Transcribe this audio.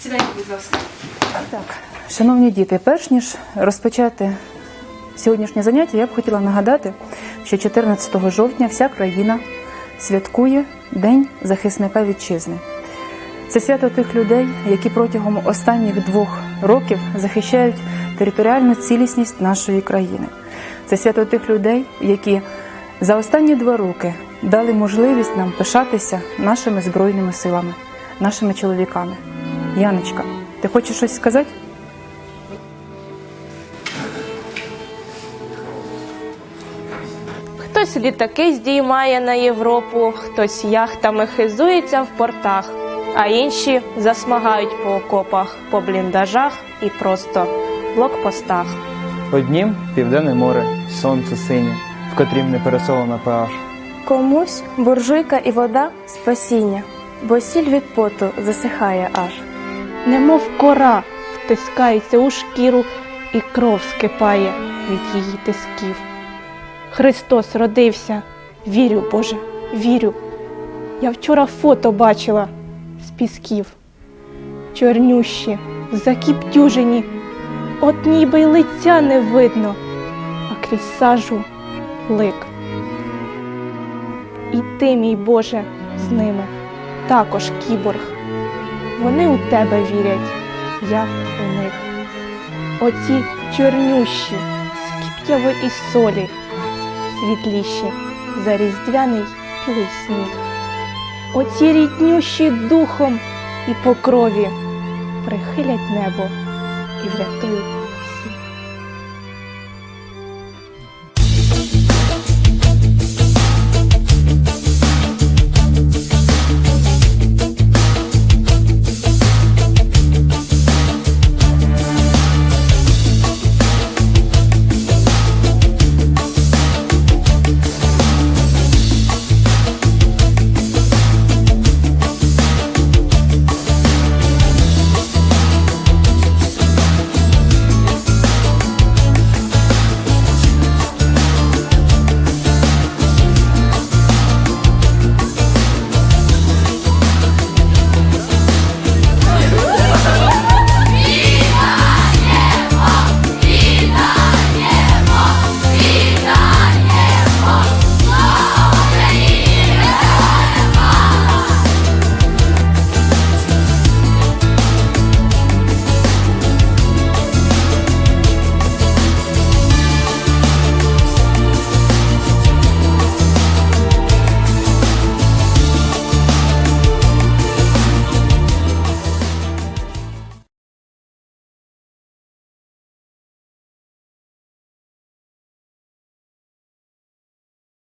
Сідайте, будь. Так, шановні діти, перш ніж розпочати сьогоднішнє заняття, я б хотіла нагадати, що 14 жовтня вся країна святкує День захисника вітчизни. Це свято тих людей, які протягом останніх двох років захищають територіальну цілісність нашої країни. Це свято тих людей, які за останні два роки дали можливість нам пишатися нашими збройними силами, нашими чоловіками. Яночка, ти хочеш щось сказати? Хтось літаки здіймає на Європу, хтось яхтами хизується в портах, а інші засмагають по окопах, по бліндажах і просто блокпостах. Однім південне море, сонце синє, в котрім не пересолена pH. Комусь буржуйка і вода спасіння, бо сіль від поту засихає аж. Немов кора втискається у шкіру, і кров скипає від її тисків. Христос родився, вірю, Боже, вірю. Я вчора фото бачила з пісків. Чорнющі, закіптюжені, от ніби й лиця не видно, а крізь сажу лик. І ти, мій Боже, з ними також кіборг. Вони у тебе вірять, я у них. Оці чорнющі, скіптяви і солі, світліші за різдвяний білий сніг. Оці ріднющі духом і по крові прихилять небо і врятують